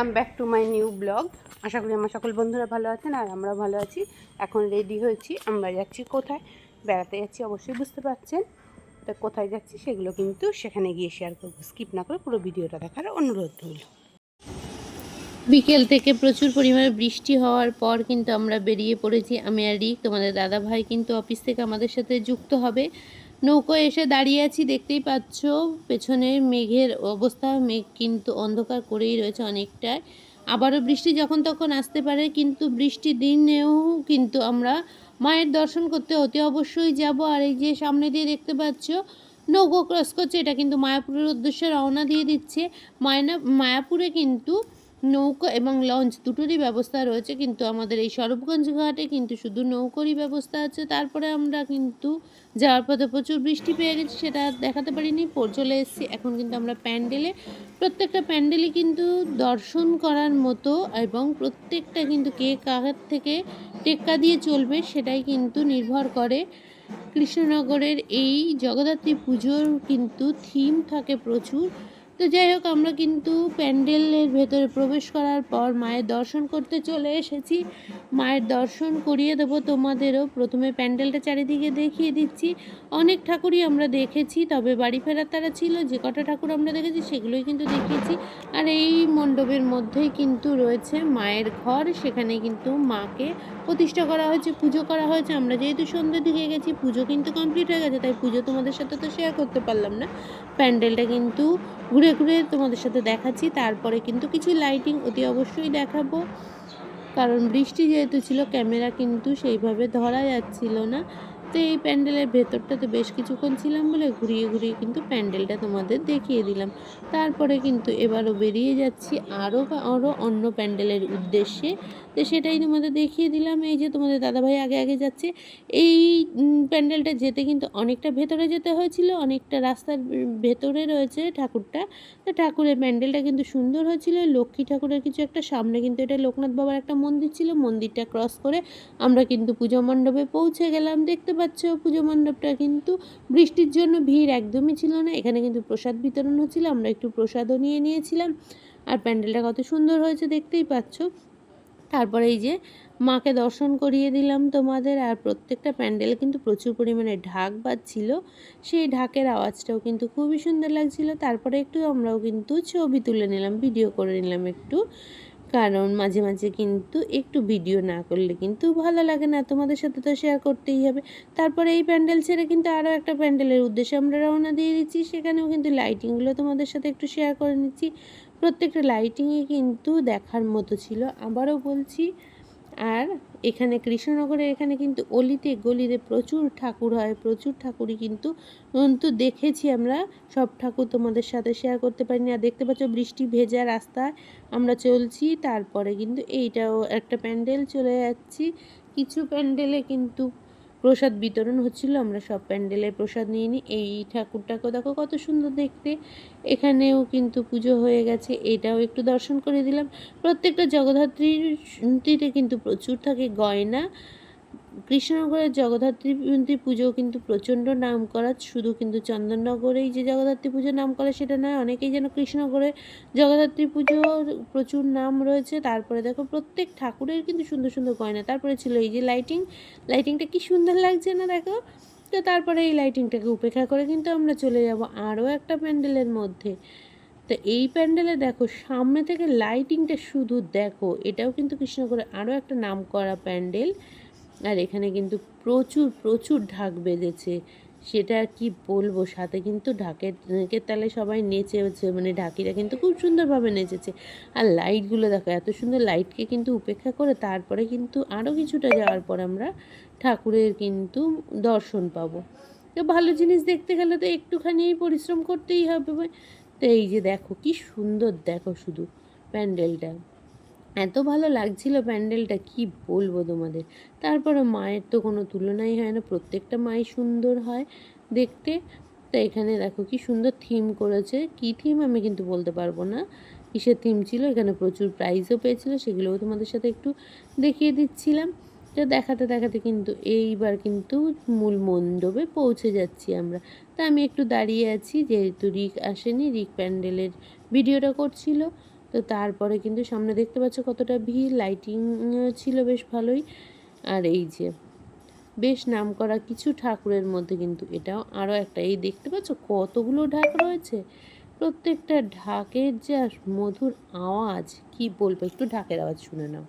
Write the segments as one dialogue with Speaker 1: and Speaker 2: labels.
Speaker 1: Welcome back to my new vlog আশা করি আমার সকল বন্ধুরা ভালো আছেন আর আমরা ভালো আছি। এখন রেডি হয়েছি। আমরা যাচ্ছি কোথায়? বেড়াতে যাচ্ছি, অবশ্যই বুঝতে পারছেন। তো কোথায় যাচ্ছি সেগুলো কিন্তু সেখানে গিয়ে শেয়ার করব। স্কিপ না করে পুরো ভিডিওটা দেখার অনুরোধ রইল। বিকেল থেকে প্রচুর পরিমাণে বৃষ্টি হওয়ার পর কিন্তু আমরা বেরিয়ে পড়েছি। আমি আর রিক, তোমাদের দাদা ভাই কিন্তু অফিস থেকে আমাদের সাথে যুক্ত হবে। নৌকোয় এসে দাঁড়িয়ে আছি, দেখতেই পাচ্ছ পেছনে মেঘের অবস্থা, মেঘ কিন্তু অন্ধকার করেই রয়েছে অনেকটাই। আবারও বৃষ্টি যখন তখন আসতে পারে, কিন্তু বৃষ্টি দিনেও কিন্তু আমরা মায়ের দর্শন করতে অতি অবশ্যই যাব। আর এই যে সামনে দিয়ে দেখতে পাচ্ছ, নৌকো ক্রস করছে, এটা কিন্তু মায়াপুরের উদ্দেশ্যে রওনা দিয়ে দিচ্ছে। মায়না মায়াপুরে কিন্তু নৌকা এবং লঞ্চ দুটোরই ব্যবস্থা রয়েছে, কিন্তু আমাদের এই সরবগঞ্জ ঘাটে কিন্তু শুধু নৌকোরই ব্যবস্থা আছে। তারপরে আমরা কিন্তু যাওয়ার পথে প্রচুর বৃষ্টি পেয়ে গেছি, সেটা দেখাতে পারিনি। পর চলে এসেছি, এখন কিন্তু আমরা প্যান্ডেলে। প্রত্যেকটা প্যান্ডেলই কিন্তু দর্শন করার মতো এবং প্রত্যেকটা কিন্তু কে কাহার থেকে টেক্কা দিয়ে চলবে সেটাই কিন্তু নির্ভর করে। কৃষ্ণনগরের এই জগদ্ধাত্রী পুজোর কিন্তু থিম থাকে প্রচুর। তো যাই হোক, আমরা কিন্তু প্যান্ডেলের ভেতরে প্রবেশ করার পর মায়ের দর্শন করতে চলে এসেছি। মায়ের দর্শন করিয়ে দেবো তোমাদেরও। প্রথমে প্যান্ডেলটা চারিদিকে দেখিয়ে দিচ্ছি। অনেক ঠাকুরই আমরা দেখেছি, তবে বাড়ি ফেরার তারা ছিল, যে কটা ঠাকুর আমরা দেখেছি সেগুলোই কিন্তু দেখিয়েছি। আর এই মণ্ডপের মধ্যেই কিন্তু রয়েছে মায়ের ঘর, সেখানে কিন্তু মাকে প্রতিষ্ঠা করা হয়েছে, পুজো করা হয়েছে। আমরা যেহেতু সন্ধ্যের দিকে গেছি, পুজো কিন্তু কমপ্লিট হয়ে গেছে, তাই পুজো তোমাদের সাথে তো শেয়ার করতে পারলাম না। প্যান্ডেলটা কিন্তু ঘুরে ঘুরে ঘুরে তোমাদের সাথে দেখাচ্ছি। তারপরে কিন্তু কিছু লাইটিং অতি অবশ্যই দেখাবো। কারণ বৃষ্টি যেহেতু ছিল ক্যামেরা কিন্তু সেইভাবে ধরা যাচ্ছিল না। তো এই প্যান্ডেলের ভেতরটাতে বেশ কিছুক্ষণ ছিলাম বলে ঘুরিয়ে ঘুরিয়ে কিন্তু প্যান্ডেলটা তোমাদের দেখিয়ে দিলাম। তারপরে কিন্তু এবারও বেরিয়ে যাচ্ছি আরও আরও অন্য প্যান্ডেলের উদ্দেশ্যে। তো সেটাই তোমাদের দেখিয়ে দিলাম। এই যে তোমাদের দাদাভাই আগে আগে যাচ্ছে, এই প্যান্ডেলটা যেতে কিন্তু অনেকটা ভেতরে যেতে হয়েছিল, অনেকটা রাস্তার ভেতরে রয়েছে ঠাকুরটা। তো ঠাকুরের প্যান্ডেলটা কিন্তু সুন্দর হয়েছিল, লক্ষ্মী ঠাকুরের কিছু একটা সামনে কিন্তু এটা লোকনাথ বাবার একটা মন্দির ছিল, মন্দিরটা ক্রস করে আমরা কিন্তু পুজো মণ্ডপে পৌঁছে গেলাম। দেখতে পাচ্ছ পুজো মণ্ডপটা কিন্তু বৃষ্টির জন্য ভিড় একদমই ছিল না, এখানে কিন্তু প্রসাদ বিতরণ হচ্ছিল, আমরা একটু প্রসাদও নিয়ে নিয়েছিলাম। আর প্যান্ডেলটা কত সুন্দর হয়েছে দেখতেই পাচ্ছ। তারপরে এই যে মাকে দর্শন করিয়ে দিলাম তোমাদের, আর প্রত্যেকটা প্যান্ডেল কিন্তু প্রচুর পরিমাণে ঢাক বাজছিল। সেই ঢাকের আওয়াজটাও কিন্তু খুবই সুন্দর লাগছিল। তারপরে একটু আমরাও কিন্তু ছবি তুলে নিলাম ভিডিও করে নিলাম একটু। কারণ মাঝে মাঝে কিন্তু একটু ভিডিও না করলে কিন্তু ভালো লাগে না। তোমাদের সাথে তো শেয়ার করতেই হবে। তারপরে এই প্যান্ডেল ছেড়ে কিন্তু আরও একটা প্যান্ডেলের উদ্দেশ্যে আমরা রওনা দিয়ে দিচ্ছি। সেখানেও কিন্তু লাইটিংগুলো তোমাদের সাথে একটু শেয়ার করে নিচ্ছি। প্রত্যেকটা লাইটিংয়ে কিন্তু দেখার মতো ছিল। আবারও বলছি, আর এখানে কৃষ্ণনগরের এখানে কিন্তু অলিতে গলিতে প্রচুর ঠাকুর হয়, প্রচুর ঠাকুরই কিন্তু কিন্তু দেখেছি আমরা, সব ঠাকুর তোমাদের সাথে শেয়ার করতে পারিনি। আর দেখতে পাচ্ছ বৃষ্টি ভেজা রাস্তায় আমরা চলছি, তারপরে কিন্তু এইটাও একটা প্যান্ডেল চলে যাচ্ছি। কিছু প্যান্ডেলে কিন্তু প্রসাদ বিতরণ হচ্ছিল, আমরা সব প্যান্ডেলে প্রসাদ নিয়ে নিই এই ঠাকুরটাকে দেখো কত সুন্দর দেখতে। এখানেও কিন্তু পুজো হয়ে গেছে, এটাও একটু দর্শন করে দিলাম। প্রত্যেকটা জগদ্ধাত্রীর কিন্তু প্রচুর থাকে গয়না। কৃষ্ণনগরের জগদ্ধাত্রী পুজো কিন্তু প্রচণ্ড নাম করা শুধু কিন্তু চন্দননগরেই যে জগদ্ধাত্রী পুজো নাম করা সেটা নয়, অনেকেই যেন কৃষ্ণনগরে জগদ্ধাত্রী পুজোর প্রচুর নাম রয়েছে। তারপরে দেখো প্রত্যেক ঠাকুরের কিন্তু সুন্দর সুন্দর গয়না। তারপরে ছিল এই যে লাইটিং লাইটিংটা কি সুন্দর লাগছে না দেখো? তো তারপরে এই লাইটিংটাকে উপেক্ষা করে কিন্তু আমরা চলে যাব আরও একটা প্যান্ডেলের মধ্যে। তো এই প্যান্ডেলে দেখো সামনে থেকে লাইটিংটা শুধু দেখো, এটাও কিন্তু কৃষ্ণনগরের আরও একটা নাম করা প্যান্ডেল। আর এখানে কিন্তু প্রচুর প্রচুর ঢাক বেজেছে। সেটা কি বলব? সাথে কিন্তু ঢাকের তালে সবাই নেচেছে মানে ঢাকিরা কিন্তু খুব সুন্দরভাবে নেচেছে। আর লাইটগুলো দেখো, এত সুন্দর লাইটকে কিন্তু উপেক্ষা করে তারপরে কিন্তু আরও কিছুটা যাওয়ার পর আমরা ঠাকুরের কিন্তু দর্শন পাবো। তো ভালো জিনিস দেখতে গেলে তো একটুখানি পরিশ্রম করতেই হবে। তো এই যে দেখো, কি সুন্দর দেখো শুধু প্যান্ডেলটা। এত ভালো লাগছিল প্যান্ডেলটা, কি বলব তোমাদের? তারপরে মায়ের তো কোনো তুলনাই হয় না, প্রত্যেকটা মাই সুন্দর হয় দেখতে। তো এখানে দেখো কি সুন্দর থিম করেছে। কি থিম আমি কিন্তু বলতে পারব না। কিসের থিম ছিল? এখানে প্রচুর প্রাইজও পেয়েছিল, সেগুলোও তোমাদের সাথে একটু দেখিয়ে দিচ্ছিলাম। তো দেখাতে দেখাতে কিন্তু এইবার কিন্তু মূল মণ্ডপে পৌঁছে যাচ্ছি আমরা। তা আমি একটু দাঁড়িয়ে আছি, যেহেতু রিক আসেনি, রিক প্যান্ডেলের ভিডিওটা করছিল। তো তারপরে কিন্তু সামনে দেখতে পাচ্ছ কতটা ভিড় লাইটিং ছিল বেশ ভালোই। আর এই যে, বেশ নাম করা কিছু ঠাকুরের মধ্যে কিন্তু এটাও আরও একটা। এই দেখতে পাচ্ছ কতগুলো ঢাক রয়েছে? প্রত্যেকটা ঢাকের যা মধুর আওয়াজ, কি বলব? একটু ঢাকের আওয়াজ শুনে নাও।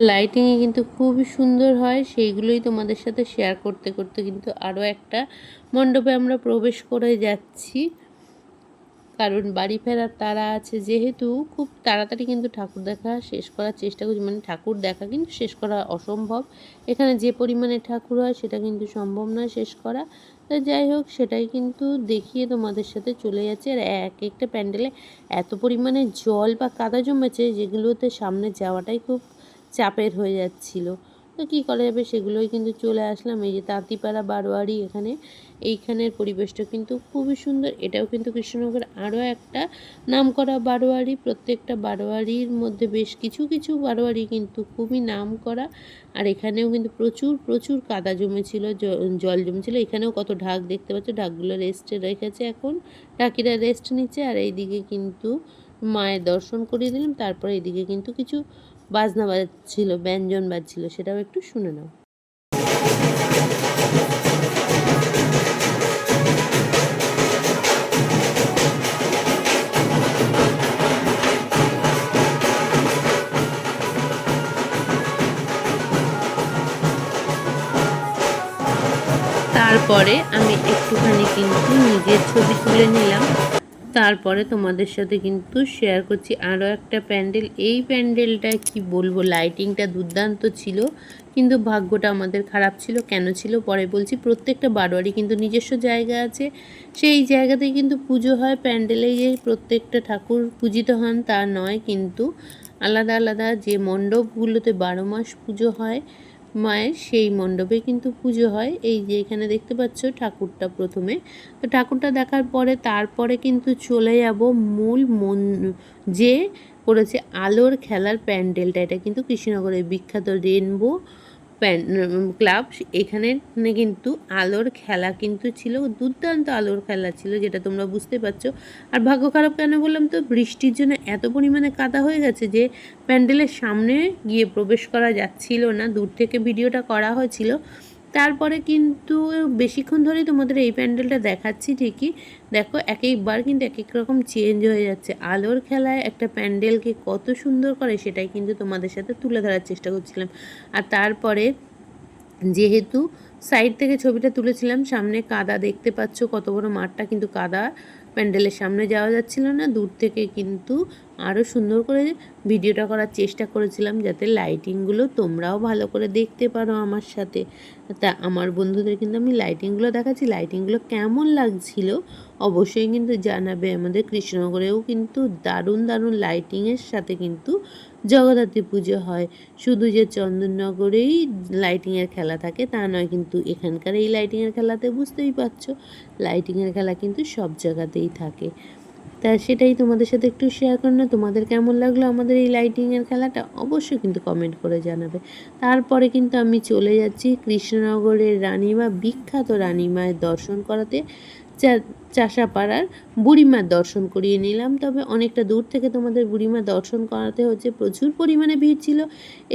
Speaker 1: লাইটিংয়ে কিন্তু খুবই সুন্দর হয়, সেইগুলোই তোমাদের সাথে শেয়ার করতে করতে কিন্তু আরও একটা মণ্ডপে আমরা প্রবেশ করে যাচ্ছি। কারণ বাড়ি ফেরার তারা আছে, যেহেতু খুব তাড়াতাড়ি কিন্তু ঠাকুর দেখা শেষ করার চেষ্টা করছি মানে ঠাকুর দেখা কিন্তু শেষ করা অসম্ভব। এখানে যে পরিমাণে ঠাকুর হয় সেটা কিন্তু সম্ভব নয় শেষ করা। তো যাই হোক, সেটাই কিন্তু দেখিয়ে তোমাদের সাথে চলে যাচ্ছে। আর এক একটা প্যান্ডেলে এত পরিমাণে জল বা কাদা জমেছে, যেগুলোতে সামনে যাওয়াটাই খুব চাপের হয়ে যাচ্ছিল। তো কী করা যাবে সেগুলোই কিন্তু চলে আসলাম। এই যে তাঁতিপাড়া বারোয়ারি এখানে, এইখানের পরিবেশটা কিন্তু খুবই সুন্দর। এটাও কিন্তু কৃষ্ণনগর আরও একটা নাম করা বারোয়ারি। প্রত্যেকটা বারোয়ারির মধ্যে বেশ কিছু কিছু বারোয়ারি কিন্তু খুবই নাম করা আর এখানেও কিন্তু প্রচুর প্রচুর কাদা জমেছিল জল জমেছিল। এখানেও কত ঢাক দেখতে পাচ্ছ, ঢাকগুলো রেস্টে রেখেছে এখন। ঢাকিরা রেস্ট নিচ্ছে আর এইদিকে কিন্তু মায়ের দর্শন করিয়ে দিলাম। তারপরে এদিকে কিন্তু কিছু বাজনা বাজছিল, ব্যঞ্জন বাজছিল, সেটাও একটু শুনে নাও। তারপরে আমি একটুখানি কিন্তু নিজের ছবি তুলে নিলাম। তারপরে তোমাদের সাথে কিন্তু শেয়ার করছি। আরও একটা প্যান্ডেল। এই প্যান্ডেলটা কি বলব? লাইটিংটা দুর্দান্ত ছিল। কিন্তু ভাগ্যটা আমাদের খারাপ ছিল, কেন ছিল? পরে বলছি, প্রত্যেকটা বারোয়ারি কিন্তু নিজস্ব জায়গা আছে। সেই জায়গাতেই কিন্তু পুজো হয়। প্যান্ডেলে যে প্রত্যেকটা ঠাকুর পূজিত হন, তা নয়, কিন্তু আলাদা আলাদা যে মণ্ডপগুলোতে বারো মাস পুজো হয় মায়ের সেই মণ্ডপে কিন্তু পুজো হয়। এই যে এখানে দেখতে পাচ্ছ ঠাকুরটা প্রথমে। তো ঠাকুরটা দেখার পরে তারপরে কিন্তু চলে যাব মূল মন যে করেছে আলোর খেলার প্যান্ডেলটা। এটা কিন্তু কৃষ্ণনগরের বিখ্যাত রেনবো ক্লাব, এখানে কিন্তু আলোর খেলা কিন্তু ছিল, দুর্দান্ত আলোর খেলা ছিল, যেটা তোমরা বুঝতে পারছ। আর ভাগ্য খারাপ কেন বললাম তো, বৃষ্টির জন্য এত পরিমাণে কাদা হয়ে গেছে যে, প্যান্ডেলের সামনে গিয়ে প্রবেশ করা যাচ্ছিল না, দূর থেকে ভিডিওটা করা হয়েছিল। তারপরে কিন্তু বেশিক্ষণ ধরেই তোমাদের এই প্যান্ডেলটা দেখাচ্ছি ঠিকই। দেখো এক একবার কিন্তু এক এক রকম চেঞ্জ হয়ে যাচ্ছে। আলোর খেলায় একটা প্যান্ডেলকে কত সুন্দর করে সেটাই কিন্তু তোমাদের সাথে তুলে ধরার চেষ্টা করছিলাম। আর তারপরে যেহেতু সাইড থেকে ছবিটা তুলেছিলাম, সামনে কাদা দেখতে পাচ্ছ, কত বড় মাঠটা, কিন্তু কাদা প্যান্ডেলের সামনে যাওয়া যাচ্ছিল না। দূর থেকে কিন্তু আরও সুন্দর করে ভিডিওটা করার চেষ্টা করেছিলাম যাতে লাইটিংগুলো তোমরাও ভালো করে দেখতে পারো আমার সাথে। তা আমার বন্ধুদের কিন্তু আমি লাইটিংগুলো দেখাচ্ছি লাইটিংগুলো কেমন লাগছিল অবশ্যই কিন্তু জানাবে। আমাদের কৃষ্ণনগরেও কিন্তু দারুণ দারুণ লাইটিংয়ের সাথে কিন্তু জগদ্ধাত্রী পুজো হয়। শুধু যে চন্দননগরেই লাইটিংয়ের খেলা থাকে, তা নয় কিন্তু এখানকার এই লাইটিংয়ের খেলাতে বুঝতেই পারছ লাইটিংয়ের খেলা কিন্তু সব জায়গাতেই থাকে। তা সেটাই তোমাদের সাথে একটু শেয়ার করো না তোমাদের কেমন লাগল আমাদের এই লাইটিংয়ের খেলাটা? অবশ্যই কিন্তু কমেন্ট করে জানাবে। তারপরে কিন্তু আমি চলে যাচ্ছি কৃষ্ণনগরের রানীমা, বিখ্যাত রানীমায়ের দর্শন করাতে। চাষাপাড়ার বুড়িমার দর্শন করিয়ে নিলাম। তবে অনেকটা দূর থেকে তোমাদের বুড়িমা দর্শন করাতে হচ্ছে। প্রচুর পরিমাণে ভিড় ছিল।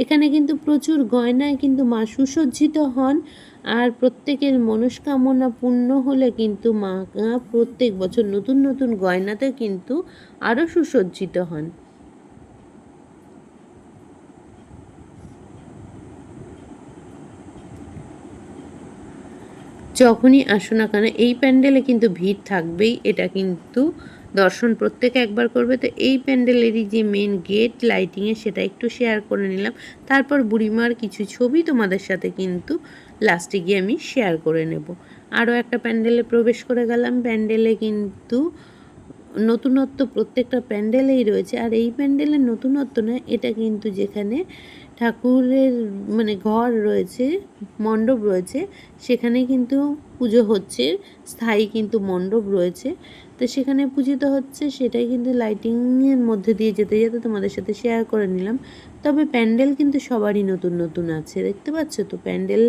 Speaker 1: এখানে কিন্তু প্রচুর গয়নায় কিন্তু মা সুসজ্জিত হন। আর প্রত্যেকের মনস্কামনা পূর্ণ হলে কিন্তু মা প্রত্যেক বছর নতুন নতুন গয়নাতে কিন্তু আরও সুসজ্জিত হন। যখনই আসো না কেন, এই প্যান্ডেলে কিন্তু ভিড় থাকবেই, এটা কিন্তু দর্শন প্রত্যেকে একবার করবে। তো এই প্যান্ডেলেরই যে মেন গেট লাইটিংয়ে সেটা একটু শেয়ার করে নিলাম। তারপর বুড়িমার কিছু ছবি তোমাদের সাথে কিন্তু লাস্টে গিয়ে আমি শেয়ার করে নেব। আরও একটা প্যান্ডেলে প্রবেশ করে গেলাম। প্যান্ডেলে কিন্তু নতুনত্ব প্রত্যেকটা প্যান্ডেলেই রয়েছে। আর এই প্যান্ডেলের নতুনত্ব না, এটা কিন্তু যেখানে ঠাকুরের মানে ঘর রয়েছে, মণ্ডপ রয়েছে, সেখানে কিন্তু পুজো হচ্ছে, স্থায়ী কিন্তু মণ্ডপ রয়েছে। তো সেখানে পূজিত হচ্ছে, সেটাই কিন্তু লাইটিংয়ের মধ্যে দিয়ে যেতে যেতে তোমাদের সাথে শেয়ার করে নিলাম। তবে প্যান্ডেল কিন্তু সবারই নতুন নতুন আছে, দেখতে পাচ্ছ তো? প্যান্ডেল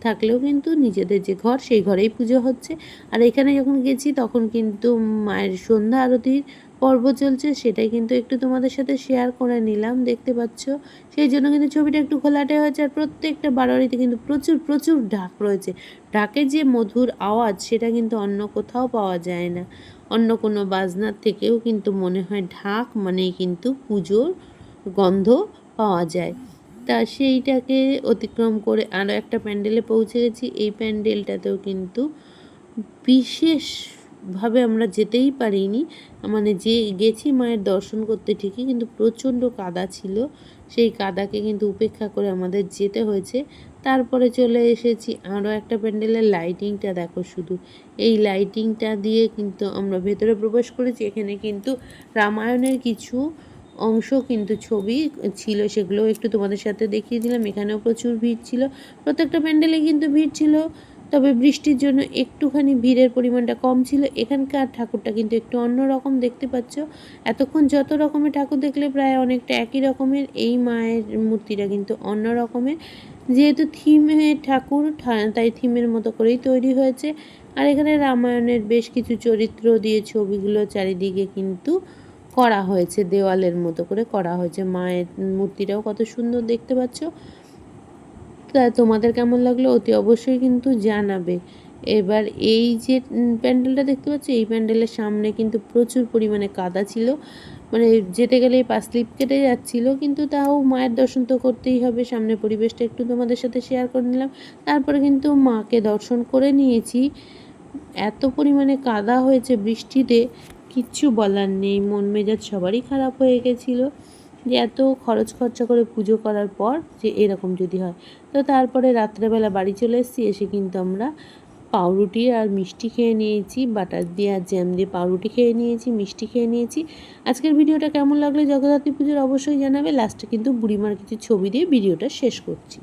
Speaker 1: থাকলেও কিন্তু নিজেদের যে ঘর, সেই ঘরেই পুজো হচ্ছে। আর এখানে যখন গেছি, তখন কিন্তু মায়ের সন্ধ্যা আরতির পর্ব চলছে। সেটাই কিন্তু একটু তোমাদের সাথে শেয়ার করে নিলাম, দেখতে পাচ্ছ। সেই জন্য কিন্তু ছবিটা একটু খোলাটে হয়েছে। আর প্রত্যেকটা বারোয়ারিতে কিন্তু প্রচুর প্রচুর ঢাক রয়েছে। ঢাকের যে মধুর আওয়াজ, সেটা কিন্তু অন্য কোথাও পাওয়া যায় না। অন্য কোনো বাজনার থেকেও কিন্তু মনে হয় ঢাক মানেই কিন্তু পুজোর গন্ধ পাওয়া যায়। তা সেইটাকে অতিক্রম করে আরও একটা প্যান্ডেলে পৌঁছে গেছি। এই প্যান্ডেলটাতেও কিন্তু বিশেষভাবে আমরা যেতেই পারিনি। মানে যে গেছি মায়ের দর্শন করতে ঠিকই, কিন্তু প্রচণ্ড কাদা ছিল। সেই কাদাকে কিন্তু উপেক্ষা করে আমাদের যেতে হয়েছে। তারপরে চলে এসেছি আরও একটা প্যান্ডেলের লাইটিংটা দেখো শুধু। এই লাইটিংটা দিয়ে কিন্তু আমরা ভেতরে প্রবেশ করেছি। এখানে কিন্তু রামায়ণের কিছু অংশ কিন্তু ছবি ছিল সেগুলো একটু তোমাদের সাথে দেখিয়ে দিলাম। এখানেও প্রচুর ভিড় ছিল। প্রত্যেকটা প্যান্ডেলে কিন্তু ভিড় ছিল, তবে বৃষ্টির জন্য একটুখানি ভিড়ের পরিমাণটা কম ছিল। এখানকার ঠাকুরটা কিন্তু একটু অন্য রকম দেখতে পাচ্ছ। এতক্ষণ যত রকমের ঠাকুর দেখলে প্রায় অনেকটা একই রকমের, এই মায়ের মূর্তিটা কিন্তু অন্য রকমের। যেহেতু থিমের ঠাকুর তাই থিমের মতো করেই তৈরি হয়েছে। আর এখানে রামায়ণের বেশ কিছু চরিত্র দিয়ে ছবিগুলো চারিদিকে কিন্তু করা হয়েছে, দেওয়ালের মতো করে করা হয়েছে। মায়ের মূর্তিটাও কত সুন্দর দেখতে পাচ্ছ। তা তোমাদের কেমন লাগল অতি অবশ্যই কিন্তু জানাবে। এবার এই যে প্যান্ডেলটা দেখতে পাচ্ছ, এই প্যান্ডেলের সামনে কিন্তু প্রচুর পরিমাণে কাদা ছিল। মানে যেতে গেলে পা স্লিপ কেটে যাচ্ছিল, কিন্তু তাও মায়ের দর্শন তো করতেই হবে। সামনে পরিবেশটা একটু তোমাদের সাথে শেয়ার করে নিলাম। তারপরে কিন্তু মাকে দর্শন করে নিয়েছি। এত পরিমাণে কাদা হয়েছে বৃষ্টিতে। কিচ্ছু বলার নেই, মন মেজাজ সবারই খারাপ হয়ে গেছিল যে এত খরচ খরচা করে পুজো করার পর যে এরকম যদি হয়। তো তারপরে রাত্রেবেলা বাড়ি চলে এসেছি, এসে কিন্তু আমরা পাউরুটি আর মিষ্টি খেয়ে নিয়েছি, বাটার দিয়ে আর জ্যাম দিয়ে পাউরুটি খেয়ে নিয়েছি, মিষ্টি খেয়ে নিয়েছি। আজকের ভিডিওটা কেমন লাগল জগদ্ধাত্রী পুজোর অবশ্যই জানাবে, লাস্টে কিন্তু বুড়িমার কিছু ছবি দিয়ে ভিডিওটা শেষ করছি।